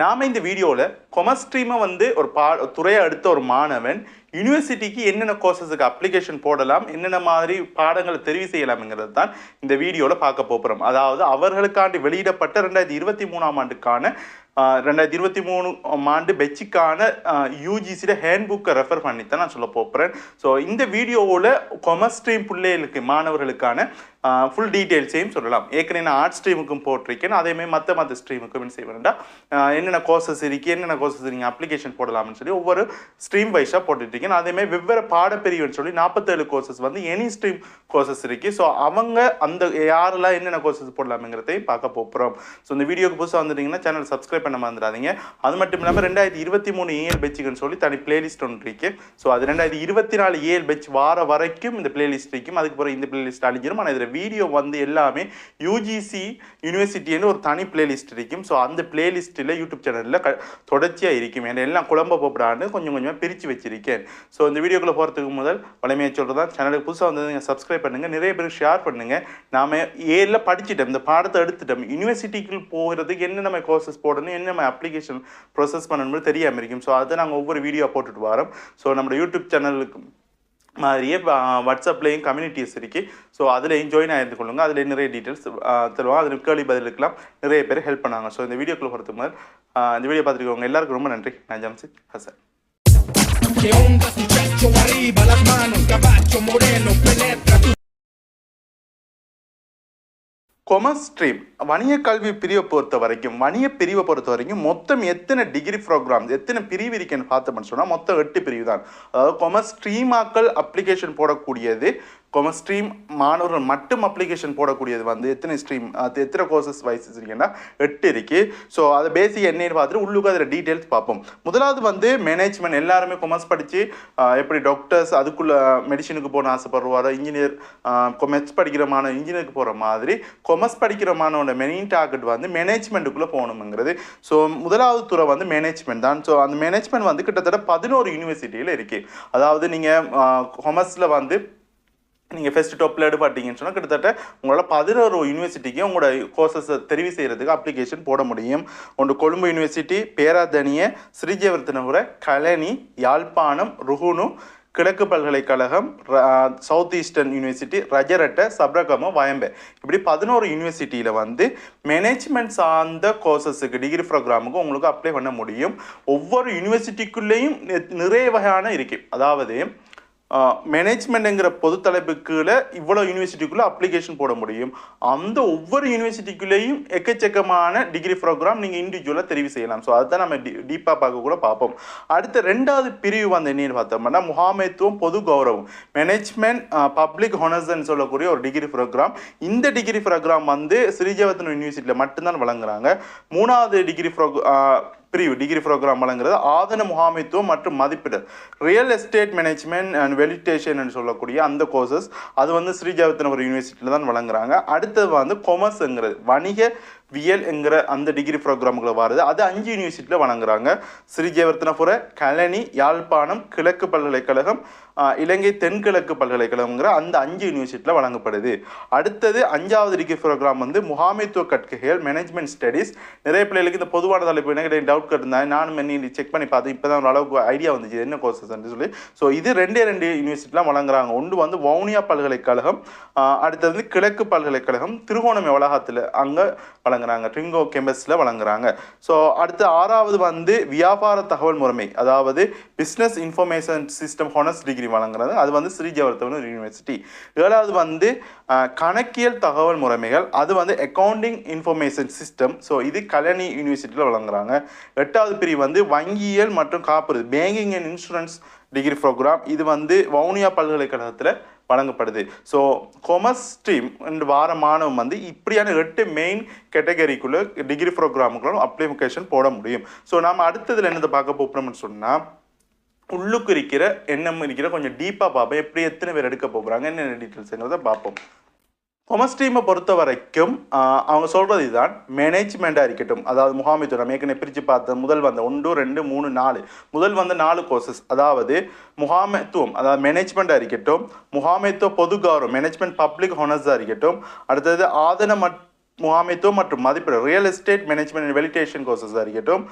நாம் இந்த வீடியோவில் கொமஸ்ட்ரீமை வந்து ஒரு பா துறையை அடுத்த ஒரு மாணவன் யூனிவர்சிட்டிக்கு என்னென்ன கோர்சஸுக்கு அப்ளிகேஷன் போடலாம் என்னென்ன மாதிரி பாடங்களை தெரிவு செய்யலாம்ங்கிறது தான் இந்த வீடியோவில் பார்க்க போகிறோம் அதாவது அவர்களுக்காண்டி வெளியிடப்பட்ட ரெண்டாயிரத்தி இருபத்தி மூணாம் ஆண்டுக்கான ரெண்டாயிரத்தி இருபத்தி மூணு ஆண்டு பெச்சுக்கான யூஜிசியில் ஹேண்ட் புக்கை ரெஃபர் பண்ணி தான் நான் சொல்ல போகிறேன் ஸோ இந்த வீடியோவில் கொமர்ஸ் ஸ்ட்ரீம் பிள்ளைகளுக்கு மாணவர்களுக்கான ஃபுல் டீட்டெயில்ஸையும் சொல்லலாம். ஏற்கனவே நான் ஆர்ட் ஸ்ட்ரீமுக்கும் போட்டிருக்கேன். அதேமாதிரி மற்ற மற்ற ஸ்ட்ரீமுக்கும் என்ன செய்வேன்டா என்னென்ன கோர்சஸ் இருக்குது என்னென்ன கோர்சஸ் நீங்கள் அப்ளிகேஷன் போடலாம்னு சொல்லி ஒவ்வொரு ஸ்ட்ரீம் வைஸாக போட்டுட்ருக்கேன் அதேமாதிரி வெவ்வேறு பாடப்பிரிவுன்னு சொல்லி நாற்பத்தேழு கோர்சஸ் வந்து எனி ஸ்ட்ரீம் கோர்சஸ் இருக்குது ஸோ அவங்க அந்த யாரெல்லாம் என்னென்ன கோர்சஸ் போடலாமுங்கிறதையும் பார்க்க போகிறோம் ஸோ இந்த வீடியோக்கு புதுசாக வந்துட்டீங்கன்னா சேனல் சப்ஸ்கிரைப் பண்ண மறந்துடாதீங்க. அது மட்டும் இல்லாமல் ரெண்டாயிரத்தி இருபத்தி மூணு ஏஎல் பெச்சுக்குன்னு சொல்லி தனி பிளேலிஸ்ட் ஒன்று இருக்குது ஸோ அது ரெண்டாயிரத்தி இருபத்தி நாலு ஏஎல் பெச் வார வரைக்கும் இந்த பிளேலிஸ்ட் இருக்கும். அதுக்கு பிறகு இந்த பிளேலிஸ்ட் அழிஞ்சிடும் ஆனால் இதில் வீடியோ வந்து எல்லாமே யூஜிசி யூனிவர்சிட்டின்னு ஒரு தனி பிளேலிஸ்ட் இருக்கும். ஸோ அந்த பிளேலிஸ்ட்டில் யூடியூப் சேனலில் க தொடர்ச்சியாக இருக்கும். ஏன்னா எல்லாம் குழம்ப போப்படான்னு கொஞ்சம் கொஞ்சமாக பிரித்து வச்சிருக்கேன். ஸோ இந்த வீடியோக்குள்ளே போகிறதுக்கு முதல் வளமையை சொல்கிறதான் சேனலுக்கு புதுசாக வந்து நீங்கள் சப்ஸ்கிரைப் பண்ணுங்கள் நிறைய பேருக்கு ஷேர் பண்ணுங்கள் நாம் ஏரில் படிச்சிட்டோம். இந்த பாடத்தை எடுத்துட்டோம். யூனிவர்சிட்டிக்கு போகிறதுக்கு என்ன நம்ம கோர்சஸ் போடணும்? என்ன நம்ம அப்ளிகேஷன் ப்ரொசஸ் பண்ணணும்னு தெரியாமல் இருக்கும். ஸோ அதை நாங்கள் ஒவ்வொரு வீடியோ போட்டுட்டு வரோம். ஸோ நம்ம யூடியூப் சேனலுக்கு மாதிரியே வாட்ஸ்அப்லேயும் கம்யூனிட்டிஸ் இருக்குது ஸோ அதுலேயும் ஜாயின் ஆகிருந்து கொள்ளுங்க. அதில் நிறைய டீட்டெயில்ஸ் தருவாங்க. அதில் கேள்வி பதிலுக்கெல்லாம் நிறைய பேர் ஹெல்ப் பண்ணாங்க. ஸோ இந்த வீடியோக்குள்ள போகிறதுக்கு முதல் இந்த வீடியோ பார்த்துருக்கவங்க எல்லாருக்கும் ரொம்ப நன்றி. நான் Jamshid Hasan. ¿Qué onda muchacho? Arriba las manos, caballo moreno, penetra tu commerce stream வணிக கல்வி பிரிவை பொறுத்த வரைக்கும் வணிக பிரிவை பொறுத்த வரைக்கும் மொத்தம் எத்தனை டிகிரி ப்ரோக்ராம் எத்தனை பிரிவு இருக்குன்னு பார்த்தோம்னு சொன்னால் மொத்தம் எட்டு பிரிவு தான் அதாவது கொமர்ஸ் ஸ்ட்ரீமாக்கள் அப்ளிகேஷன் போடக்கூடியது கொமர்ஸ் ஸ்ட்ரீம் மாணவர்கள் மட்டும் அப்ளிகேஷன் போடக்கூடியது வந்து எத்தனை ஸ்ட்ரீம் அது எத்தனை கோர்சஸ் வைஸ் இருக்கீங்கன்னா எட்டு இருக்குது ஸோ அதை பேசிக் என்னன்னு பார்த்துட்டு உள்ளுக்கு அதில் டீட்டெயில்ஸ் பார்ப்போம். முதலாவது வந்து மேனேஜ்மெண்ட் எல்லாருமே கொமர்ஸ் படித்து எப்படி டாக்டர்ஸ் அதுக்குள்ளே மெடிசனுக்கு போகணும் ஆசைப்படுவாரோ இன்ஜினியர் கொமர்ஸ் படிக்கிற மாணவன் இன்ஜினியருக்கு போகிற மாதிரி கொமர்ஸ் படிக்கிற மாணவனோட மெயின் டார்கெட் வந்து மேனேஜ்மெண்ட்டுக்குள்ளே போகணுங்கிறது ஸோ முதலாவது துறை வந்து மேனேஜ்மெண்ட் தான். ஸோ அந்த மேனேஜ்மெண்ட் வந்து கிட்டத்தட்ட பதினோரு யூனிவர்சிட்டியில் இருக்குது அதாவது நீங்கள் கொமர்ஸில் வந்து நீங்கள் ஃபஸ்ட் டாப்பில் எடுப்பாட்டீங்கன்னு சொன்னால் கிட்டத்தட்ட உங்களால் பதினோரு யூனிவர்சிட்டிக்கு உங்களோட கோர்சஸை தெரிவு செய்கிறதுக்கு அப்ளிகேஷன் போட முடியும். ஒன்று கொழும்பு யூனிவர்சிட்டி பேராதனிய ஸ்ரீஜெவர்த்தனபுர கலனி யாழ்ப்பாணம் ருகுனு கிழக்கு பல்கலைக்கழகம் south eastern university Rajarata Sabaragamuwa Wayamba. இப்படி பதினோரு யூனிவர்சிட்டியில் வந்து மேனேஜ்மெண்ட் சார்ந்த கோர்சஸுக்கு டிகிரி ப்ரோக்ராமுக்கு உங்களுக்கு அப்ளை பண்ண முடியும். ஒவ்வொரு யூனிவர்சிட்டிக்குள்ளேயும் நிறைய வகையான இருக்குது அதாவது மேனேஜ்மெண்ட்டுங்கிற பொது தலைப்புக்குள்ள இவ்வளோ யூனிவர்சிட்டிக்குள்ளே அப்ளிகேஷன் போட முடியும். அந்த ஒவ்வொரு யூனிவர்சிட்டிக்குள்ளேயும் எக்கச்சக்கமான டிகிரி ப்ரோக்ராம் நீங்கள் இண்டிவிஜுவலாக தெரிவு செய்யலாம். ஸோ அதுதான் நம்ம டி டீப்பாக பார்க்க கூட பார்ப்போம். அடுத்த ரெண்டாவது பிரிவு வந்து என்னன்னு பார்த்தோம்னா முகாமைத்துவம் பொது கௌரவம். மேனேஜ்மெண்ட் பப்ளிக் ஹொனர்ஸ்ன்னு சொல்லக்கூடிய ஒரு டிகிரி ப்ரோக்ராம் இந்த டிகிரி ப்ரோக்ராம் வந்து ஸ்ரீஜவர்த்தன யூனிவர்சிட்டியில் மட்டும்தான் வழங்குறாங்க. மூணாவது டிகிரி ப்ரோக் பிரிவு டிகிரி ப்ரோக்ராம் வழங்குறது ஆதன முகாமைத்துவம் மற்றும் மதிப்பிடல். Real estate management and validation சொல்லக்கூடிய அந்த கோர்சஸ் அது வந்து ஸ்ரீஜாவித்தனபுரம் யூனிவர்சிட்டியில் தான் வழங்குறாங்க. அடுத்தது வந்து கொமர்ஸுங்கிறது வணிக வியல் என்கிற அந்த டிகிரி ப்ரோக்ராம்களை வருது. அது அஞ்சு யூனிவர்சிட்டியில் வழங்குறாங்க ஸ்ரீஜெயவர்த்தனபுர கலனி யாழ்ப்பாணம் கிழக்கு பல்கலைக்கழகம் இலங்கை தென்கிழக்கு பல்கலைக்கழகங்கிற அந்த அஞ்சு யூனிவர்சிட்டியில் வழங்கப்படுது. அடுத்தது அஞ்சாவது டிகிரி ப்ரோக்ராம் வந்து முகாமைத்துவ கற்கைகள் மேனேஜ்மெண்ட் ஸ்டடீஸ் நிறைய பிள்ளைகளுக்கு இந்த பொதுவான தலைப்பு எனக்கு டவுட் கட்டிருந்தாங்க. நானும் என்ன செக் பண்ணி பார்த்தேன். இப்போ தான் ஓரளவுக்கு ஐடியா வந்துச்சு. என்ன கோர்சஸ்ன்னு சொல்லி. ஸோ இது ரெண்டே ரெண்டு யூனிவர்சிட்டிலாம் வழங்குறாங்க. ஒன்று வந்து வவுனியா பல்கலைக்கழகம் அடுத்தது கிழக்கு பல்கலைக்கழகம் திருகோணமலை வளாகத்தில் அங்கே வழங்குறாங்க. ட்ரிங்கோ கெமிஸ்டில் வழங்குறாங்க. ஸோ அடுத்து ஆறாவது வந்து வியாபார தகவல் முறைமை. அதாவது business information system honours degree வழங்குறது. அது வந்து ஸ்ரீஜவர்த்தவன் யூனிவர்சிட்டி ஏழாவது வந்து கணக்கியல் தகவல் முறைமைகள். அது வந்து அக்கௌண்டிங் இன்ஃபர்மேஷன் சிஸ்டம் ஸோ இது கலனி யூனிவர்சிட்டியில் வழங்குறாங்க. எட்டாவது பிரிவு வந்து வங்கியியல் மற்றும் காப்புறுதி banking and insurance degree programme இது வந்து வவுனியா பல்கலைக்கழகத்தில் வழங்கப்படுது. ஸோ கொமர்ஸ் ஸ்ட்ரீம் வார மாணவன் வந்து இப்படியான எட்டு மெயின் கேட்டகரிக்குள்ள டிகிரி ப்ரோக்ராமுக்குள்ள அப்ளிகேஷன் போட முடியும். ஸோ நாம் அடுத்ததில் என்னதை பார்க்க போகிறோம்னு சொன்னால் உள்ளுக்கு இருக்கிற எண்ணம் இருக்கிற கொஞ்சம் டீப்பாக பார்ப்போம். எப்படி எத்தனை பேர் எடுக்க போகிறாங்க என்னென்ன டீட்டெயில்ஸுங்கிறத பார்ப்போம். கொமர்ஸ் டீமை பொறுத்த வரைக்கும் அவங்க சொல்கிறது இதுதான். மேனேஜ்மெண்ட்டாக இருக்கட்டும் அதாவது முகாமைத்துவம் நம்ம ஏற்கனவே பிரித்து பார்த்த முதல் வந்த ஒன்று ரெண்டு மூணு நாலு. முதல் வந்த நாலு கோர்சஸ் அதாவது முகாமைத்துவம் அதாவது மேனேஜ்மெண்ட்டாக இருக்கட்டும் முகாமைத்துவ பொது கௌரவம் மேனேஜ்மெண்ட் பப்ளிக் ஹோனர்ஸாக இருக்கட்டும் அடுத்தது ஆதன மட் முகாமைத்துவம் மற்றும் மதிப்பீடு ரியல் எஸ்டேட் மேனேஜ்மெண்ட் வெலிடேஷன் கோர்சஸாக இருக்கட்டும்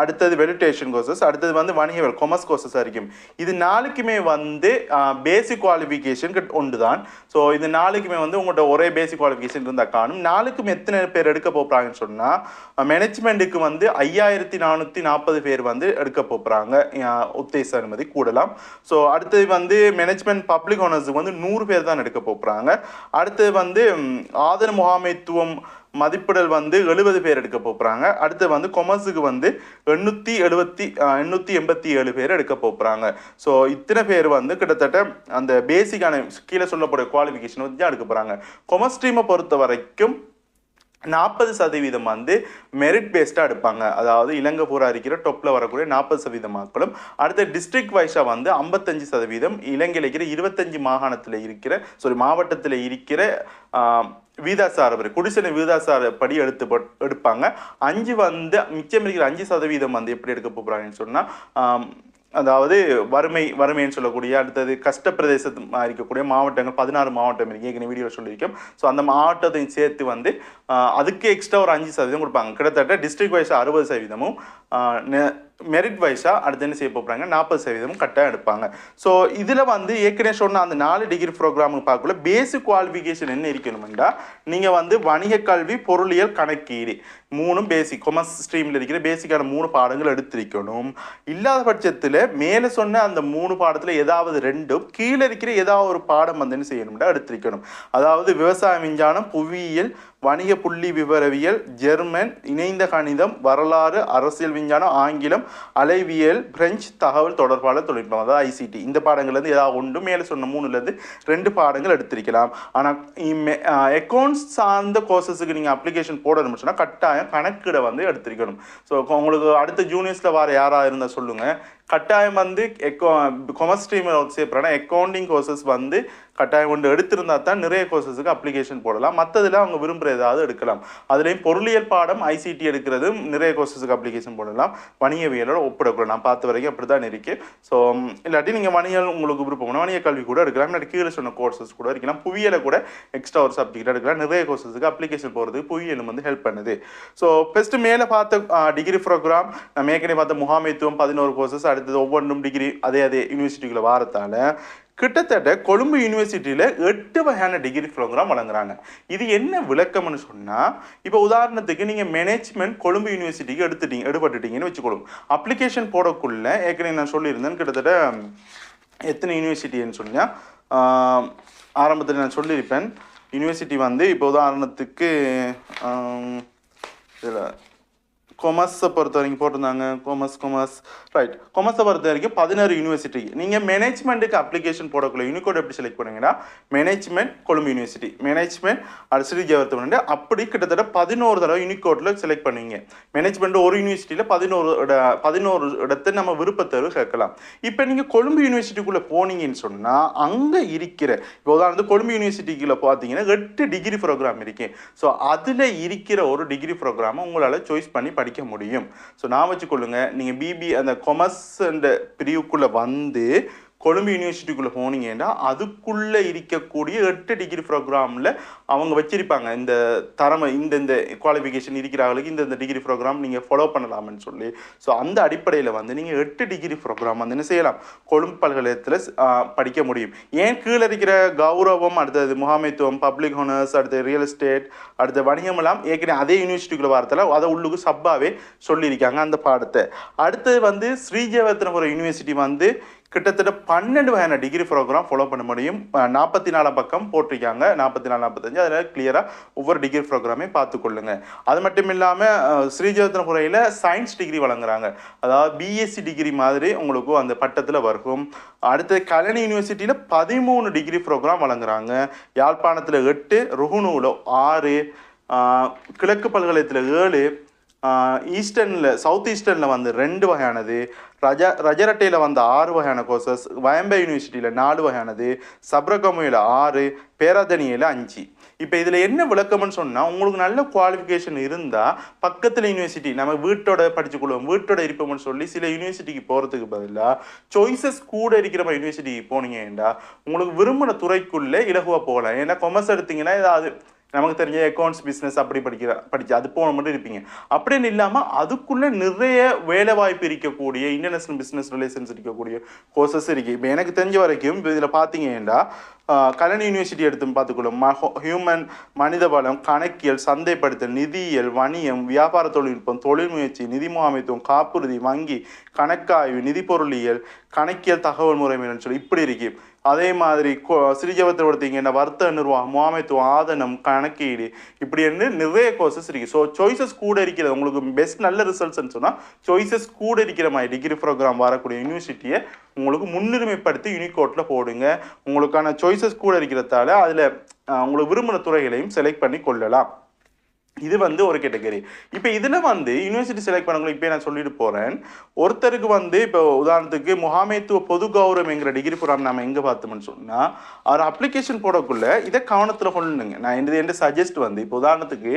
அடுத்தது வெலிடேஷன் கோர்சஸ் அடுத்தது வந்து வணிகவியல் கொமர்ஸ் கோர்சஸாக இருக்கும் இது நாளுக்குமே வந்து பேசிக் குவாலிஃபிகேஷன் ஒன்று தான் ஸோ இது நாளுக்குமே வந்து உங்கள்கிட்ட ஒரே பேசிக் குவாலிஃபிகேஷன் இருந்தால் காணும். நாளுக்கும் எத்தனை பேர் எடுக்க போகிறாங்கன்னு சொன்னால் மேனேஜ்மெண்ட்டுக்கு வந்து ஐயாயிரத்தி நானூற்றி நாற்பது பேர் வந்து எடுக்க போகிறாங்க உத்தேச அனுமதி கூடலாம். ஸோ அடுத்தது வந்து மேனேஜ்மெண்ட் பப்ளிக் ஓனர்ஸுக்கு வந்து நூறு பேர் தான் எடுக்க போகிறாங்க அடுத்தது வந்து ஆதரவு முகாமைத்துவம் மதிப்பிடல் வந்து எழுபது பேர் எடுக்க போகிறாங்க அடுத்து வந்து கொமர்ஸுக்கு வந்து எண்ணூற்றி எழுபத்தி எண்ணூற்றி எண்பத்தி ஏழு பேர் எடுக்க போகிறாங்க ஸோ இத்தனை பேர் வந்து கிட்டத்தட்ட அந்த பேசிக்கான கீழே சொல்லக்கூடிய குவாலிஃபிகேஷன் வந்து தான் எடுக்க போகிறாங்க கொமர்ஸ் ஸ்ட்ரீமை பொறுத்த வரைக்கும் நாற்பது சதவீதம் வந்து மெரிட் பேஸ்டாக எடுப்பாங்க. அதாவது இலங்கை பூரா இருக்கிற டொப்பில் வரக்கூடிய நாற்பது சதவீதம் மக்களும் அடுத்த டிஸ்ட்ரிக்ட் வைஸாக வந்து ஐம்பத்தஞ்சு சதவீதம் இலங்கையில் இருக்கிற இருபத்தஞ்சு மாகாணத்தில் இருக்கிற சாரி மாவட்டத்தில் இருக்கிற வீதாசார வரி குடிசனை வீதாசார படி எடுத்து பட்- எடுப்பாங்க. அஞ்சு வந்து மிச்சம் இருக்கிற அஞ்சு சதவீதம் வந்து எப்படி எடுக்க போகிறாங்கன்னு சொன்னால் அதாவது வறுமை வறுமைன்னு சொல்லக்கூடிய அடுத்தது கஷ்ட பிரதேசமாக இருக்கக்கூடிய மாவட்டங்கள் பதினாறு மாவட்டம் இருக்கு. ஏற்கனவே வீடியோ சொல்லியிருக்கோம். ஸோ அந்த மாவட்டத்தையும் சேர்த்து வந்து அதுக்கு எக்ஸ்ட்ரா ஒரு அஞ்சு சதவீதம் கொடுப்பாங்க. கிட்டத்தட்ட டிஸ்ட்ரிக்ட் வைஸ் அறுபது சதவீதமும் மெரிட் வைஸாக அடுத்து என்ன செய்ய போகிறாங்க நாற்பது சதவீதம் கட்டாக எடுப்பாங்க. ஸோ இதில் வந்து ஏற்கனவே சொன்ன அந்த நாலு டிகிரி ப்ரோக்ராமுக்கு பார்க்கல பேசிக் குவாலிஃபிகேஷன் என்ன இருக்கணும்டா? நீங்கள் வந்து வணிக கல்வி பொருளியல் கணக்கீடு. மூணும் பேசிக் கொமர்ஸ் ஸ்ட்ரீமில் இருக்கிற பேசிக்கான மூணு பாடங்கள் எடுத்திருக்கணும். இல்லாத பட்சத்தில் மேலே சொன்ன அந்த மூணு பாடத்தில் ஏதாவது ரெண்டும் கீழே இருக்கிற ஏதாவது ஒரு பாடம் வந்து என்ன செய்யணும்னா எடுத்திருக்கணும். அதாவது விவசாய விஞ்ஞானம் புவியியல் வணிக புள்ளி விவரவியல் ஜெர்மன் இணைந்த கணிதம் வரலாறு அரசியல் விஞ்ஞானம் ஆங்கிலம் அலைவியல் பிரெஞ்சு தகவல் தொடர்பாளர் தொழில்நுட்பம் அதாவது ஐசிடி இந்த பாடங்கள்லேருந்து ஏதாவது ஒன்று மேலே சொன்ன மூணுலேருந்து ரெண்டு பாடங்கள் எடுத்திருக்கலாம். ஆனால் அக்கௌண்ட்ஸ் சார்ந்த கோர்சஸுக்கு நீங்கள் அப்ளிகேஷன் போடணும்னு சொன்னால் கட்டாயம் கணக்கிட வந்து எடுத்திருக்கணும். ஸோ உங்களுக்கு அடுத்த ஜூனியர்ஸில் வர யாராக இருந்தால் சொல்லுங்கள் கட்டாயம் வந்து எக்கோ கொமர்ஸ் ஸ்ட்ரீமில் சேர்ப்புறனா அக்கௌண்டிங் கோர்சஸ் வந்து கட்டாயம் கொண்டு எடுத்திருந்தா தான் நிறைய கோர்சஸுக்கு அப்ளிகேஷன் போடலாம். மற்றதில் அவங்க விரும்புகிற ஏதாவது எடுக்கலாம். அதுலேயும் பொருளியல் பாடம் ஐசிடி எடுக்கிறதும் நிறைய கோர்சஸுக்கு அப்ளிகேஷன் போடலாம். வணிகவியலோட ஒப்பிடக்கூடாது. நான் பார்த்த வரைக்கும் அப்படி தான் இருக்குது ஸோ இல்லாட்டி நீங்கள் வணிகம் உங்களுக்கு விருப்பம்னா வணிக கல்வி கூட எடுக்கலாம். இல்லாட்டி கீழே சொன்ன கோர்சஸ் கூட இருக்கலாம் புவியியலை கூட எக்ஸ்ட்ரா ஒரு சப்ஜெக்ட் எடுக்கலாம். நிறைய கோர்சஸுக்கு அப்ளிகேஷன் போகிறதுக்கு புவியியலும் வந்து ஹெல்ப் பண்ணுது. ஸோ ஃபஸ்ட்டு மேலே பார்த்த டிகிரி ப்ரோக்ராம் நம்ம ஏற்கனவே பார்த்த முகாமைத்துவம் பதினோரு கோர்சஸ் அடுத்தது ஒவ்வொன்றும் டிகிரி அதே அதே யூனிவர்சிட்டிக்குள்ள வாரத்தால் கிட்டத்தட்ட கொழும்பு யூனிவர்சிட்டியில் எட்டு வகையான டிகிரி ப்ரோக்ராம் வழங்குறாங்க. இது என்ன விளக்கம்னு சொன்னால் இப்போ உதாரணத்துக்கு நீங்கள் மேனேஜ்மெண்ட் கொழும்பு யூனிவர்சிட்டிக்கு எடுத்துட்டீங்க எடுபட்டுட்டீங்கன்னு வச்சுக்கொள்ளும். அப்ளிகேஷன் போடக்குள்ள ஏற்கனவே நான் சொல்லியிருந்தேன் கிட்டத்தட்ட எத்தனை யூனிவர்சிட்டின்னு சொன்னால் ஆரம்பத்தில் நான் சொல்லியிருப்பேன். யூனிவர்சிட்டி வந்து இப்போ உதாரணத்துக்கு இதில் கொமர்ஸை பொறுத்த வரைக்கும் போட்டிருந்தாங்க. கொமர்ஸ் கொமர்ஸ் ரைட் கொமர்ஸை பொறுத்த வரைக்கும் பதினாறு யூனிவர்சிட்டி நீங்கள் மேனேஜ்மெண்ட்டுக்கு அப்ளிகேஷன் போடக்குள்ள யூனிகோட் எப்படி செலக்ட் பண்ணுங்கன்னா மேனேஜ்மெண்ட் கொழும்பு யூனிவர்சிட்டி மேனேஜ்மெண்ட் அது ஸ்ரீ ஜெயவர்த்தமன் அப்படி கிட்டத்தட்ட பதினோரு தடவை யூனிகோட்டில் செலக்ட் பண்ணுவீங்க. மேனேஜ்மெண்ட் ஒரு யூனிவர்சிட்டியில் பதினோரு இட- பதினோரு இடத்தை நம்ம விருப்பத்தேர்வு கேட்கலாம். இப்போ நீங்கள் கொழும்பு யூனிவர்சிட்டிக்குள்ளே போனீங்கன்னு சொன்னால் அங்கே இருக்கிற இப்போ உதாரணத்து கொழும்பு யூனிவர்சிட்டிக்குள்ளே பார்த்தீங்கன்னா எட்டு டிகிரி ப்ரோக்ராம் இருக்கு. ஸோ அதில் இருக்கிற ஒரு டிகிரி ப்ரோக்ராமை உங்களால் சாய்ஸ் பண்ணி படிக்க முடியும். ஸோ நான் வச்சுக்கொள்ளுங்க நீங்கள் பிபி அந்த கொமர்ஸ் அந்த பிரிவுக்குள்ளே வந்து கொழும்பு யூனிவர்சிட்டிக்குள்ளே போனீங்கன்னா அதுக்குள்ளே இருக்கக்கூடிய எட்டு டிகிரி ப்ரோக்ராமில் அவங்க வச்சிருப்பாங்க. இந்த தரமை இந்த இந்த குவாலிஃபிகேஷன் இருக்கிறவங்களுக்கு இந்த இந்த டிகிரி ப்ரோக்ராம் நீங்கள் ஃபாலோ பண்ணலாம்னு சொல்லி. ஸோ அந்த அடிப்படையில் வந்து நீங்கள் எட்டு டிகிரி ப்ரோக்ராம் வந்து என்ன செய்யலாம்? கொழும்பு பல்கலைக்கழகத்தில் படிக்க முடியும். ஏன் கீழே இருக்கிற கௌரவம் அடுத்தது முகாமைத்துவம் பப்ளிக் ஹோனர்ஸ் அடுத்து ரியல் எஸ்டேட் அடுத்த வணிகம் எல்லாம் ஏற்கனவே அதே யூனிவர்சிட்டிக்குள்ள வாரத்தில் அதை உள்ளுக்கு சப்பாவே சொல்லியிருக்காங்க அந்த பாடத்தை. அடுத்தது வந்து ஸ்ரீஜெயவர்த்தனபுரம் யூனிவர்சிட்டி வந்து கிட்டத்தட்ட பன்னெண்டு வகையான டிகிரி ப்ரோக்ராம் ஃபாலோ பண்ண முடியும். நாற்பத்தி நாலாம் பக்கம் போட்டிருக்காங்க. நாற்பத்தி நாலு நாற்பத்தஞ்சு அதில் கிளியராக ஒவ்வொரு டிகிரி ப்ரோக்ராமையும் பார்த்துக்கொள்ளுங்க. அது மட்டும் இல்லாமல் ஸ்ரீஜெயவர்த்தனபுரையில் சயின்ஸ் டிகிரி வழங்குறாங்க. அதாவது பிஎஸ்சி டிகிரி மாதிரி உங்களுக்கு அந்த பட்டத்தில் வரும் அடுத்து கல்யாணி யூனிவர்சிட்டியில் பதிமூணு டிகிரி ப்ரோக்ராம் வழங்குறாங்க. யாழ்ப்பாணத்தில் எட்டு ருகுனூவில் ஆறு கிழக்கு பல்கலைத்தில் ஏழு ஈஸ்டர்னில் சவுத் ஈஸ்டர்னில் வந்து ரெண்டு வகையானது. ரஜ ரஜரட்டையில் வந்த ஆறு வகையான கோர்சஸ் வயம்பே யூனிவர்சிட்டியில் நாலு வகையானது சப்ரகமுயில் ஆறு பேராதனியில் அஞ்சு. இப்போ இதில் என்ன விளக்கம்னு சொன்னால் உங்களுக்கு நல்ல குவாலிஃபிகேஷன் இருந்தால் பக்கத்தில் யூனிவர்சிட்டி நம்ம வீட்டோட படிச்சுக்கொள்வோம் வீட்டோட இருப்போம்னு சொல்லி சில யூனிவர்சிட்டிக்கு போகிறதுக்கு பதிலாக சாய்ஸஸ் கூட இருக்கிற மாதிரி யூனிவர்சிட்டிக்கு போனீங்கன்னா உங்களுக்கு விரும்பின துறைக்குள்ளே இலகுவாக போகலாம். ஏன்னா கொமர்ஸ் எடுத்தீங்கன்னா ஏதாவது நமக்கு தெரிஞ்ச அக்கௌண்ட்ஸ் பிஸ்னஸ் அப்படி படிக்கிற படிச்சு அது போன மட்டும் இருப்பீங்க. அப்படின்னு இல்லாமல் அதுக்குள்ளே நிறைய வேலை வாய்ப்பு இருக்கக்கூடிய இன்டர்நேஷ்னல் பிஸ்னஸ் ரிலேஷன்ஸ் இருக்கக்கூடிய கோர்சஸ் இருக்குது இப்போ எனக்கு தெரிஞ்ச வரைக்கும் இப்போ இதில் பார்த்தீங்கன்னா கலன் யூனிவர்சிட்டி எடுத்து பார்த்துக்கொள்ளும். ஹியூமன் மனித வளம் கணக்கியல் சந்தைப்படுத்தல் நிதியியல் வணிகம் வியாபார தொழில்நுட்பம் தொழில் முயற்சி நிதி முகாமைத்துவம் காப்புறுதி வங்கி கணக்காய்வு நிதி பொருளியல் கணக்கியல் தகவல் முறைமைன்னு சொல்லி இப்படி இருக்குது அதே மாதிரி சிறிஜபத்தில் எடுத்தீங்கன்னா வர்த்தக நிர்வாகம் முகாமைத்துவம் ஆதனம் கணக்கீடு இப்படி என்று நிறைய கோர்சஸ் இருக்குது ஸோ சாய்ஸஸ் கூட இருக்கிறது. உங்களுக்கு பெஸ்ட் நல்ல ரிசல்ட்ஸ்னு சொன்னால் சாய்ஸஸ் கூட இருக்கிற மாதிரி டிகிரி ப்ரோக்ராம் வரக்கூடிய யூனிவர்சிட்டியை உங்களுக்கு முன்னுரிமைப்படுத்தி யூனிகோட்டில் போடுங்க. உங்களுக்கான சாய்ஸஸ் கூட இருக்கிறதால அதில் உங்களுக்கு விரும்புகிற துறைகளையும் செலக்ட் பண்ணி கொள்ளலாம். இது வந்து ஒரு கேட்டகரி இப்போ இதில் வந்து யூனிவர்சிட்டி செலக்ட் பண்ணவங்களுக்கு இப்போ நான் சொல்லிட்டு போகிறேன் ஒருத்தருக்கு வந்து இப்போ உதாரணத்துக்கு முகாமைத்துவ பொது கௌரவம் என்கிற டிகிரி ப்ரோக்ராம் நம்ம எங்கே பார்த்தோம்னு சொன்னால் அவர் அப்ளிகேஷன் போடக்குள்ள இதை கவனத்தில் கொள்ளுங்க. நான் இது என்ன சஜஸ்ட் வந்து இப்போ உதாரணத்துக்கு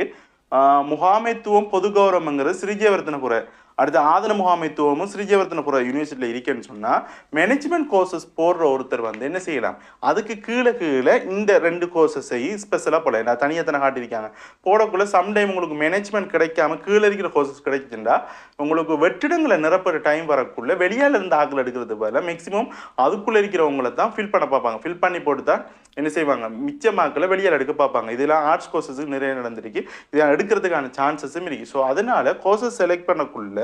முகாமைத்துவம் பொது கௌரவங்கிறது சிறிஜவர்த்தனபுர அடுத்து ஆதன முகாமைத்துவமும் ஸ்ரீஜவர்த்தனபுர யூனிவர்சிட்டியில் இருக்கேன்னு சொன்னால் மேனேஜ்மெண்ட் கோர்சஸ் போடுற ஒருத்தர் வந்து என்ன செய்யலாம்? அதுக்கு கீழே கீழே இந்த ரெண்டு கோர்சஸை ஸ்பெஷலாக போல நான் தனியாக தானே காட்டியிருக்காங்க? போடக்குள்ள சம்டைம் உங்களுக்கு மேனேஜ்மெண்ட் கிடைக்காம கீழே இருக்கிற கோர்சஸ் கிடைச்சிருந்தா உங்களுக்கு வெற்றிடங்களை நிரப்புற டைம் வரக்குள்ள வெளியால இருந்து ஆக்கள் எடுக்கிறது பதிலாக மேக்ஸிமம் அதுக்குள்ளே இருக்கிறவங்கள தான் ஃபில் பண்ண பார்ப்பாங்க. ஃபில் பண்ணி போட்டு தான் என்ன செய்வாங்க? மிச்சமாக்களை வெளியால் எடுக்க பார்ப்பாங்க. இதெல்லாம் ஆர்ட்ஸ் கோர்சஸ் நிறைய நடந்திருக்கு. இதெல்லாம் எடுக்கிறதுக்கான சான்சஸும் இருக்குது ஸோ அதனால கோர்சஸ் செலக்ட் பண்ணக்குள்ள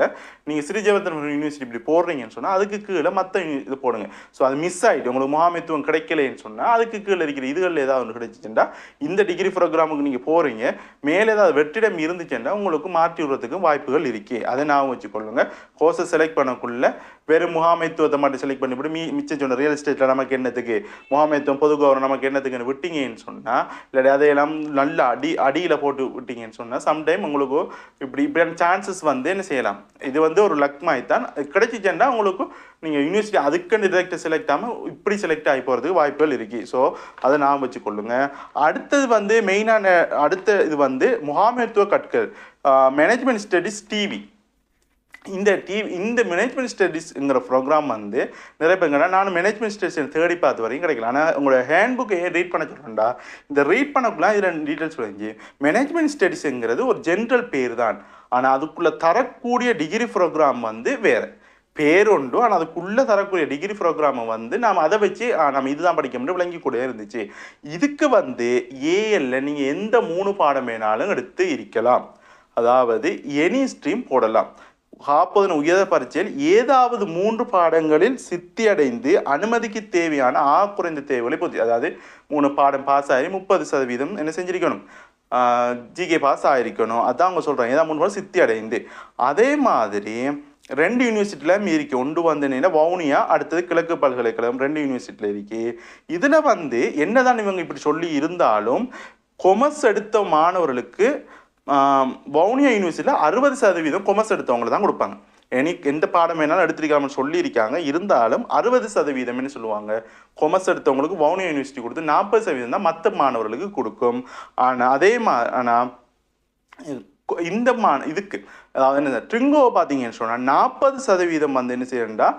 நீங்கள் ஸ்ரீஜெவந்தன் யூனிவர்சிட்டி இப்படி போடுறீங்கன்னு சொன்னால் அதுக்கு கீழே மற்ற இது போடுங்க. ஸோ அது மிஸ் ஆகிட்டு உங்களுக்கு முகாமைத்துவம் கிடைக்கலன்னு சொன்னால் அதுக்கு கீழே இருக்கிற இதுகளில் ஏதாவது ஒன்று கிடைச்சிச்சுன்னா இந்த டிகிரி ப்ரோக்ராமுக்கு நீங்கள் போகிறீங்க மேலே ஏதாவது வெற்றிடம் இருந்துச்சுன்னா உங்களுக்கு மாற்றி விடுறதுக்கும் வாய்ப்புகள் இருக்கு. அதை ஞாபகம் வச்சுக்கொள்ளுங்க. கோர்சஸ் செலக்ட் பண்ணக்குள்ள வெறும் முகாமைத்துவத்தை மட்டும் செலக்ட் பண்ணிவிட்டு மீ மிச்சம் சொன்ன ரியல் எஸ்டேட்டில் நமக்கு என்னத்துக்கு? முகாமைத்துவம் பொது கௌரவம் நமக்கு என்னத்துக்குன்னு விட்டீங்கன்னு சொன்னால் இல்லாட்டி அதையெல்லாம் நல்லா அடி அடியில் போட்டு விட்டீங்கன்னு சொன்னால் சம்டைம் உங்களுக்கு இப்படி இப்படியான சான்சஸ் வந்து என்ன செய்யலாம்? இது வந்து ஒரு லக் மாதிரி தான் கிடைச்சிச்சேன்னா உங்களுக்கு நீங்கள் யூனிவர்சிட்டி அதுக்குன்னு டிரெக்டர் செலக்ட் ஆகாமல் இப்படி செலக்ட் ஆகி போகிறதுக்கு வாய்ப்புகள் இருக்குது ஸோ அதை நான் வச்சுக்கொள்ளுங்க. அடுத்தது வந்து மெயினான அடுத்த இது வந்து முகாமைத்துவ கற்கள். மேனேஜ்மெண்ட் ஸ்டடிஸ் டிவி இந்த டிவி இந்த மேனேஜ்மெண்ட் ஸ்டடிஸ்ங்கிற ப்ரோக்ராம் வந்து நிறைய பேர் நான் மேனேஜ்மெண்ட் ஸ்டடிஸ் தேடி பார்த்து வரையும் கிடைக்கல. ஆனால் உங்களோட ஹேண்ட் புக்கை ரீட் பண்ண சொல்கிறேன்டா இந்த ரீட் பண்ணக்குள்ள இதில் டீட்டெயில்ஸ் சொல்லிஞ்சு மேனேஜ்மெண்ட் ஸ்டடீஸுங்கிறது ஒரு ஜென்ரல் பேர் தான். ஆனால் அதுக்குள்ளே தரக்கூடிய டிகிரி ப்ரோக்ராம் வந்து வேறு. பேருண்டும் ஆனால் அதுக்குள்ளே தரக்கூடிய டிகிரி ப்ரோக்ராமை வந்து நாம் அதை வச்சு நம்ம இதுதான் படிக்க முடியும் விளங்கிக்கூடிய இருந்துச்சு. இதுக்கு வந்து ஏஎல்ல நீங்கள் எந்த மூணு பாடம் வேணாலும் எடுத்து இருக்கலாம். அதாவது எனி ஸ்ட்ரீம் போடலாம். காப்பதன் உயர் பரீட்சையில் ஏதாவது மூன்று பாடங்களில் சித்தி அடைந்து அனுமதிக்கு தேவையான ஆ குறைந்த தேவைகளை பூர்த்தி அதாவது மூணு பாடம் பாஸ் ஆகி முப்பது சதவீதம் என்ன செஞ்சிருக்கணும்? ஜிகே பாஸ் ஆகிருக்கணும் அதான் அவங்க சொல்கிறாங்க ஏதாவது மூணு பாடம் சித்தி அடைந்து அதே மாதிரி ரெண்டு யூனிவர்சிட்டியில் இருக்கு ஒன்று வந்து வவுனியா அடுத்தது கிழக்கு பல்கலைக்கழகம் ரெண்டு யூனிவர்சிட்டியில் இருக்கு. இதில் வந்து என்னதான் இவங்க இப்படி சொல்லி இருந்தாலும் கொமர்ஸ் எடுத்த மாணவர்களுக்கு வவுனியா யூனிவர்சிட்டியில் அறுபது சதவீதம் கொமர்ஸ் எடுத்தவங்களை தான் கொடுப்பாங்க. எனி எந்த பாடம் வேணாலும் எடுத்திருக்காமன்னு சொல்லியிருக்காங்க. இருந்தாலும் அறுபது சதவீதம்னு சொல்லுவாங்க. கொமர்ஸ் எடுத்தவங்களுக்கு வவுனியா யூனிவர்சிட்டி கொடுத்து நாற்பது சதவீதம் தான் மற்ற மாணவர்களுக்கு கொடுக்கும். ஆனால் அதே மா ஆனால் இந்த மா இதுக்கு அதாவது என்ன ட்ரிங்கோ பார்த்தீங்கன்னு சொன்னால் நாற்பது சதவீதம் வந்து என்ன செய்யறா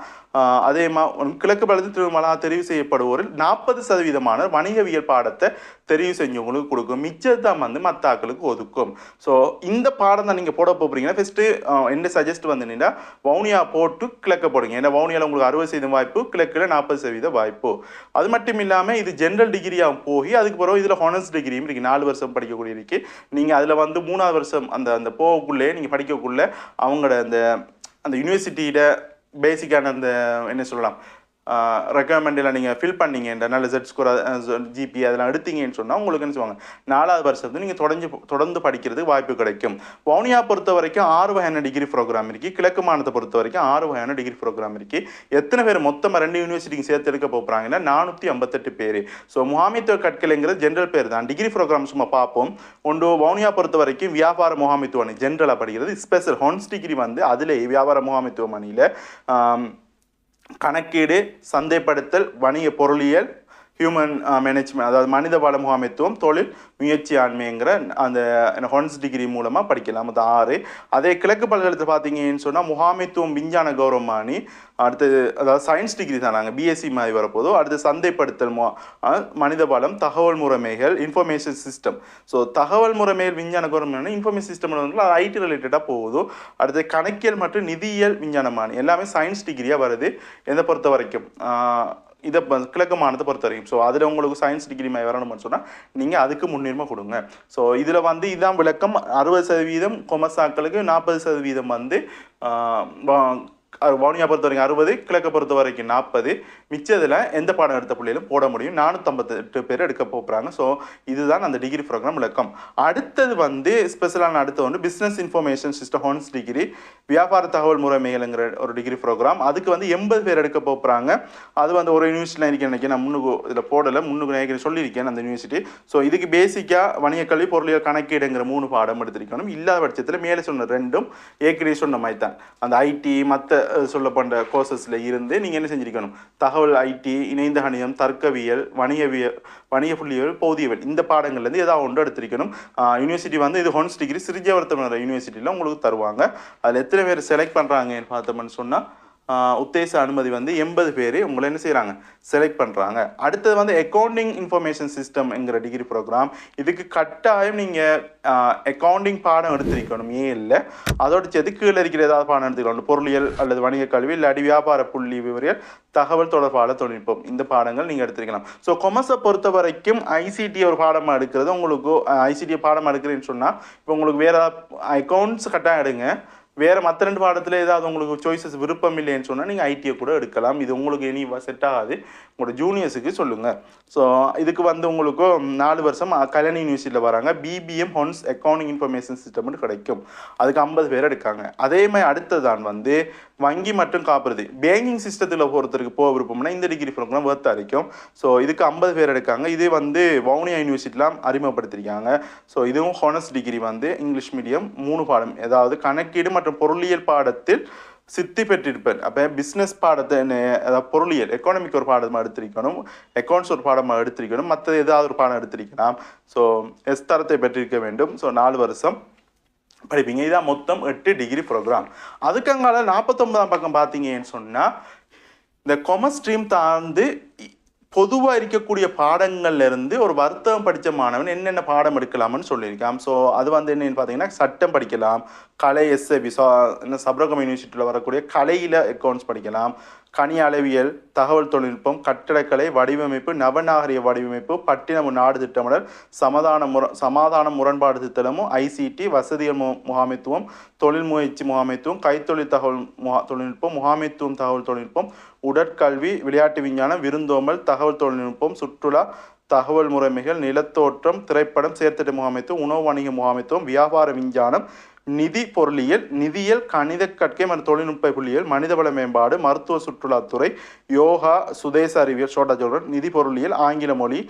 அதே மா கிழக்கு பலத்தில் திருமலா தெரிவு செய்யப்படுவோரில் நாற்பது சதவீதமான வணிகவியல் பாடத்தை தெரிவு செஞ்சவங்களுக்கு கொடுக்கும். மிச்சத்தை வந்து மற்ற ஆக்களுக்கு ஒதுக்கும். ஸோ இந்த பாடம் தான் நீங்கள் போட போகிறீங்கன்னா ஃபஸ்ட்டு என்ன சஜஸ்ட் வந்துன்னா வவுனியா போட்டு கிழக்க போடுங்க. ஏன்னா வவுனியாவில் உங்களுக்கு அறுபது சதவீதம் வாய்ப்பு கிழக்கில் நாற்பது சதவீத வாய்ப்பு. அது மட்டும் இல்லாமல் இது ஜென்ரல் டிகிரியாகவும் போய் அதுக்கு பிறகு இதில் ஹானர்ஸ் டிகிரியும் இருக்குது நாலு வருஷம் படிக்கக்கூடிய இருக்குது நீங்கள் அதில் வந்து மூணாவது வருஷம் அந்த அந்த போகக்குள்ளே நீங்கள் படிக்க படிக்கக்குள்ளே அவங்களோட அந்த அந்த யூனிவர்சிட்டியிட பேசிக்கான அந்த என்ன சொல்லலாம் ரெக்கமெண்டில் நீங்கள் ஃபில் பண்ணீங்க இந்த நல்ல ஜெட் ஸ்கோர் ஜிபி அதெல்லாம் எடுத்தீங்கன்னு சொன்னால் உங்களுக்கு என்ன சொல்லுவாங்க? நாலாவது வருஷத்துல நீங்கள் தொடர்ந்து தொடர்ந்து படிக்கிறதுக்கு வாய்ப்பு கிடைக்கும். வவுனியா பொறுத்த வரைக்கும் ஆறு வகையான டிகிரி ப்ரோக்ராம் இருக்குது கிழக்கு மாநிலத்தை பொறுத்த வரைக்கும் ஆறு வகையான டிகிரி ப்ரோக்ராம் இருக்குது எத்தனை பேர் மொத்தமாக ரெண்டு யூனிவர்சிட்டிக்கு சேர்த்து எடுக்க போகிறாங்கன்னா நானூற்றி ஐம்பத்தெட்டு பேர். ஸோ முகாமித்துவ கற்களைங்கிறது ஜென்ரல் பேர் தான். டிகிரி ப்ரோக்ராம் சும்மா பார்ப்போம். ஒன்று வவுனியா பொறுத்த வரைக்கும் வியாபார முகாமித்துவ அணி ஜென்ரலாக படிக்கிறது. ஸ்பெஷல் ஹோன்ஸ் டிகிரி வந்து அதிலே வியாபார முகாமித்துவ அணியில் கணக்கீடு சந்தைப்படுத்தல் வணிக பொருளியல் ஹியூமன் மேனேஜ்மெண்ட் uh, அதாவது மனித வள முகாமைத்துவம் தொழில் முயற்சி ஆண்மைங்கிற அந்த ஹொன்ஸ் டிகிரி மூலமாக படிக்கலாம். அது ஆறு. அதே கிழக்கு பல்கலைக்கழகத்தில் பார்த்தீங்கன்னு சொன்னால் முகாமைத்துவம் விஞ்ஞான கௌரவமானி அடுத்தது அதாவது சயின்ஸ் டிகிரி தான் நாங்கள் பிஎஸ்சி மாதிரி வரப்போதோ அடுத்து சந்தைப்படுத்தல் மு மனித வளம் தகவல் முறைமைகள் இன்ஃபர்மேஷன் சிஸ்டம் ஸோ தகவல் முறைமைகள் விஞ்ஞான கௌரவம் இன்ஃபர்மேஷன் சிஸ்டம் வந்து ஐடி ரிலேட்டடாக போகுதோ. அடுத்து கணக்கியல் மற்றும் நிதியியல் விஞ்ஞானமானி எல்லாமே சயின்ஸ் டிகிரியாக வருது. எதை பொறுத்த வரைக்கும் இதை ப- கிழக்கு மாநிலத்தை பொறுத்த வரைக்கும் ஸோ அதில் உங்களுக்கு சயின்ஸ் டிகிரி வரணும்னு சொன்னால் நீங்கள் அதுக்கு முன்னுரிமை கொடுங்க. ஸோ இதில் வந்து இதான் விளக்கம். அறுபது சதவீதம் கொமர்சாக்களுக்கு நாற்பது சதவீதம் வந்து வா- வவுனியா பொறுத்த வரைக்கும் அறுபது கிழக்கை பொறுத்த வரைக்கும் நாற்பது மிச்சத்தில் எந்த பாடம் எடுத்த பிள்ளைகளும் போட முடியும். நானூற்றம்பத்தெட்டு பேர் எடுக்க போகிறாங்க ஸோ இதுதான் அந்த டிகிரி ப்ரோக்ராம் விளக்கம். அடுத்தது வந்து ஸ்பெஷலான அடுத்த வந்து business information system hons degree வியாபார தகவல் முறைமைகள்ங்கிற ஒரு டிகிரி ப்ரோக்ராம். அதுக்கு வந்து எண்பது பேர் எடுக்க போகிறாங்க அது வந்து ஒரு யூனிவர்சிட்டியில் இருக்கேன் நினைக்கிறேன் நான் முன்னுக்கு இதில் போடலை முன்னுக்கு நினைக்கிறேன் சொல்லியிருக்கேன் அந்த யூனிவர்சிட்டி ஸோ இதுக்கு பேசிக்காக வணிக கல்வி பொருளியல் கணக்கீடுங்கிற மூணு பாடம் எடுத்திருக்கணும். இல்லாத பட்சத்தில் மேலே சொன்ன ரெண்டும் ஏற்கனவே சொன்ன மாதிரி தான் அந்த ஐடி மற்ற சொல்லப்பட்ட கோர்சஸில் இருந்து நீங்கள் என்ன செஞ்சிருக்கணும்? தகவல் ஐடி இணைந்த கணிதம் தர்க்கவியல் வணிகவியல் வணிக புள்ளியல் பௌதியவியல் இந்த பாடங்கள்லேருந்து ஏதாவது ஒன்று எடுத்திருக்கணும். யூனிவர்சிட்டி வந்து இது ஹோன்ஸ் டிகிரி சிறிஜவர்த்தன யூனிவர்சிட்டியில் உங்களுக்கு தருவாங்க. அதில் எத்தனை பேர் செலக்ட் பண்ணுறாங்கன்னு பார்த்தோம்னு சொன்னால் உத்தேச அனுமதி வந்து எண்பது பேர் உங்களை என்ன செய்கிறாங்க செலக்ட் பண்ணுறாங்க அடுத்தது வந்து அக்கௌண்டிங் இன்ஃபர்மேஷன் சிஸ்டம்ங்கிற டிகிரி ப்ரோக்ராம் இதுக்கு கட்டாயம் நீங்கள் அக்கௌண்டிங் பாடம் எடுத்திருக்கணும். ஏன் இல்லை? அதோட சேர்த்து கீழே இருக்கிற ஏதாவது பாடம் எடுத்துக்கணும் பொருளியல் அல்லது வணிக கல்வி இல்லாட்டி வியாபார புள்ளி விவரியல் தகவல் தொடர்பாளர் தொழில்நுட்பம். இந்த பாடங்கள் நீங்கள் எடுத்திருக்கலாம். ஸோ கொமர்ஸை பொறுத்த வரைக்கும் ஐசிடி ஒரு பாடமாக எடுக்கிறது. உங்களுக்கு ஐசிடி பாடமாக எடுக்கிறேன்னு சொன்னால் இப்போ உங்களுக்கு வேறு அக்கௌண்ட்ஸ் கட்டாயம் எடுங்க. வேறு மற்ற ரெண்டு பாடத்தில் ஏதாவது உங்களுக்கு சாய்ஸஸ் விருப்பம் இல்லைன்னு சொன்னால் நீங்கள் ஐடியை கூட எடுக்கலாம். இது உங்களுக்கு இனி செட் ஆகாது. உங்களோட ஜூனியர்ஸுக்கு சொல்லுங்கள் ஸோ இதுக்கு வந்து உங்களுக்கு நாலு வருஷம் கல்யாணி யூனிவர்சிட்டியில் வராங்க. பிபிஎம் ஹொன்ஸ் அக்கௌண்டிங் இன்ஃபர்மேஷன் சிஸ்டம்னு கிடைக்கும். அதுக்கு ஐம்பது பேர் எடுக்காங்க. அதே மாதிரி அடுத்ததான் வந்து வங்கி மற்றும் காப்புறுதி. பேங்கிங் சிஸ்டத்தில் ஒருத்தருக்கு போக விருப்பம்னா இந்த டிகிரி ப்ரோக்ராம் ஒர்த் அரைக்கும் ஸோ இதுக்கு ஐம்பது பேர் எடுக்காங்க. இது வந்து வவுனியா யூனிவர்சிட்டிலாம் அறிமுகப்படுத்திருக்காங்க. ஸோ இதுவும் ஹானர்ஸ் டிகிரி வந்து இங்கிலீஷ் மீடியம் மூணு பாடம். ஏதாவது கணக்கீடு மற்றும் பொருளியல் பாடத்தில் சித்தி பெற்றிருப்பேன் அப்போ பிஸ்னஸ் பாடத்தை அதாவது பொருளியல் எக்கானமிக் ஒரு பாடமாக எடுத்திருக்கணும். அக்கௌண்ட்ஸ் ஒரு பாடமாக எடுத்திருக்கணும். மற்ற ஏதாவது ஒரு பாடம் எடுத்திருக்கலாம். ஸோ எஸ் தரத்தை பெற்றிருக்க வேண்டும். ஸோ நாலு வருஷம். படிப்பீங்க. இதான் மொத்தம் எட்டு டிகிரி ப்ரோக்ராம் அதுக்கங்கால நாற்பத்தொன்பதாம் பக்கம் பார்த்தீங்கன்னு சொன்னால் இந்த கொமர்ஸ் ஸ்ட்ரீம் தாழ்ந்து பொதுவாக இருக்கக்கூடிய பாடங்கள்லேருந்து ஒரு வர்த்தகம் படித்த மாணவன் என்னென்ன பாடம் எடுக்கலாம்னு சொல்லியிருக்கான். ஸோ அது வந்து என்னன்னு பார்த்தீங்கன்னா சட்டம் படிக்கலாம் கலை எஸ்ஏபி ஸோ என்ன சப்ரகம் யூனிவர்சிட்டியில் வரக்கூடிய கலையில் அக்கௌண்ட்ஸ் படிக்கலாம் கனி அளவியல் தகவல் தொழில்நுட்பம் கட்டடக்கலை வடிவமைப்பு நவநாகரிக வடிவமைப்பு பட்டினம் நாடு திட்டமிடல் சமாதான முற சமாதான முரண்பாடு திட்டமும் ஐசிடி வசதிகள் மு முகாமைத்துவம் தொழில் முயற்சி முகாமைத்துவம் கைத்தொழில் தகவல் முகா தொழில்நுட்பம் முகாமைத்துவம் தகவல் தொழில்நுட்பம் உடற்கல்வி விளையாட்டு விஞ்ஞானம் விருந்தோம்பல் தகவல் தொழில்நுட்பம் சுற்றுலா தகவல் முறைமைகள் நிலத்தோற்றம் திரைப்படம் சேர்த்திட்ட முகாமைத்துவம் உணவு வணிக முகாமைத்துவம் வியாபார விஞ்ஞானம் நிதி பொருளியல் நிதியியல் கணித கற்கை மற்றும் தொழில்நுட்ப புள்ளியியல் மனிதவள மேம்பாடு மருத்துவ சுற்றுலாத்துறை யோகா சுதேச அறிவியல் ஷோட்டா சொல்றேன் நிதி பொருளியல் ஆங்கில மொழி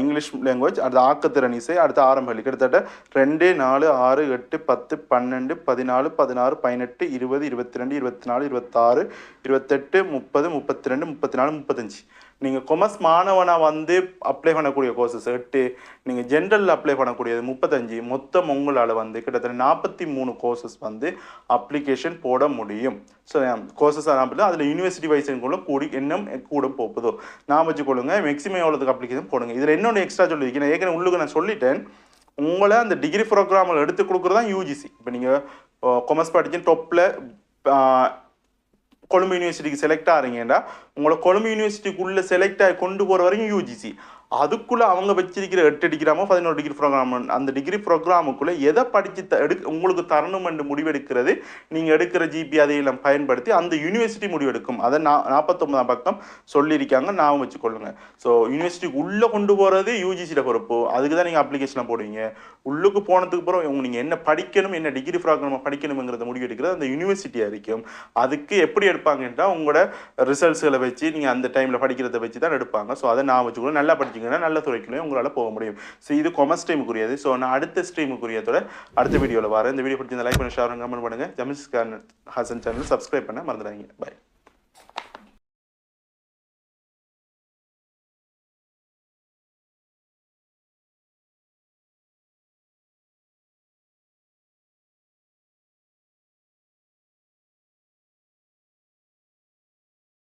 இங்கிலீஷ் லாங்குவேஜ் அடுத்து ஆக்கத்திறன் இசை அடுத்து ஆரம்ப கிட்டத்தட்ட ரெண்டு நாலு ஆறு எட்டு பத்து பன்னெண்டு பதினாலு பதினாறு பதினெட்டு இருபது இருபத்தி ரெண்டு இருபத்தி நாலு இருபத்தாறு இருபத்தெட்டு முப்பது முப்பத்தி ரெண்டு முப்பத்தி நாலு முப்பத்தஞ்சு. நீங்கள் கொமர்ஸ் மாணவனாக வந்து அப்ளை பண்ணக்கூடிய கோர்சஸ் எட்டு நீங்கள் ஜென்ரலில் அப்ளை பண்ணக்கூடியது முப்பத்தஞ்சு. மொத்தம் உங்களால் வந்து கிட்டத்தட்ட நாற்பத்தி மூணு கோர்சஸ் வந்து அப்ளிகேஷன் போட முடியும். ஸோ கோர்சஸ் ஆரம்பித்து அதில் யூனிவர்சிட்டி கூட கூடி இன்னும் கூட போகுதோ. நான் வச்சுக்கொள்ளுங்க. மேக்ஸிமம் எவ்வளோத்துக்கு அப்ளிகேஷன் போடுங்க. இதில் இன்னொன்று எக்ஸ்ட்ரா சொல்லியிருக்கேன் நான் ஏற்கனவே உள்ளுக்கு நான் சொல்லிட்டேன். உங்களை அந்த டிகிரி ப்ரோக்ராமில் எடுத்து கொடுக்குறது தான் யூஜிசி இப்போ நீங்கள் கொமர்ஸ் படிச்சு டொப்பில் கொழும்பு யூனிவர்சிட்டிக்கு செலக்ட் ஆகிறீங்கன்னா உங்களை கொழும்பு யூனிவர்சிட்டிக்குள்ளே செலக்ட் ஆகி கொண்டு போகிற வரைக்கும் யூஜிசி அதுக்குள்ளே அவங்க வச்சிருக்கிற எட்டு டிகிராமோ பதினோரு டிகிரி ப்ரோக்ராம் அந்த டிகிரி ப்ரோக்ராமுக்குள்ளே எதை படித்து த எடு உங்களுக்கு தரணும் என்று முடிவெடுக்கிறது நீங்கள் எடுக்கிற ஜிபி அதையெல்லாம் பயன்படுத்தி அந்த யூனிவர்சிட்டி முடிவெடுக்கும். அதை நான் நாற்பத்தொம்பதாம் பக்கம் சொல்லியிருக்காங்க ஞாபகம் வச்சுக்கொள்ளுங்க. ஸோ யூனிவர்சிட்டிக்கு உள்ளே கொண்டு போகிறது யூஜிசியில் பொறுப்பு. அதுக்கு தான் நீங்கள் அப்ளிகேஷனை போடுவீங்க. உள்ளுக்கு போனதுக்கு அப்புறம் நீங்கள் என்ன படிக்கணும் என்ன டிகிரி ப்ரோக்ராம் படிக்கணுங்கிறத முடிவெடுக்கிறது அந்த யூனிவர்சிட்டியாக இருக்கும். அதுக்கு எப்படி எடுப்பாங்கன்னா உங்களோட ரிசல்ட்ஸுகளை வச்சு நீங்கள் அந்த டைமில் படிக்கிறத வச்சு தான் எடுப்பாங்க. ஸோ அதை நான் வச்சுக்கணும் நல்லா மாற்றிங்கன்னா நல்ல துறைக்குள்ளே உங்களால் போக முடியும். ஸோ இது கொமர்ஸ் ஸ்ட்ரீமுக்குரியது ஸோ நான் அடுத்த ஸ்ட்ரீமுக்குரியதோட அடுத்த வீடியோவில் வரேன். இந்த வீடியோ பிடிச்சிருந்த லைக் பண்ணி ஷேர் கமெண்ட் பண்ணுங்கள் ஜமிஸ் ஹாசன் சேனல் சப்ஸ்கிரைப் பண்ண மறந்துடாதீங்க. பை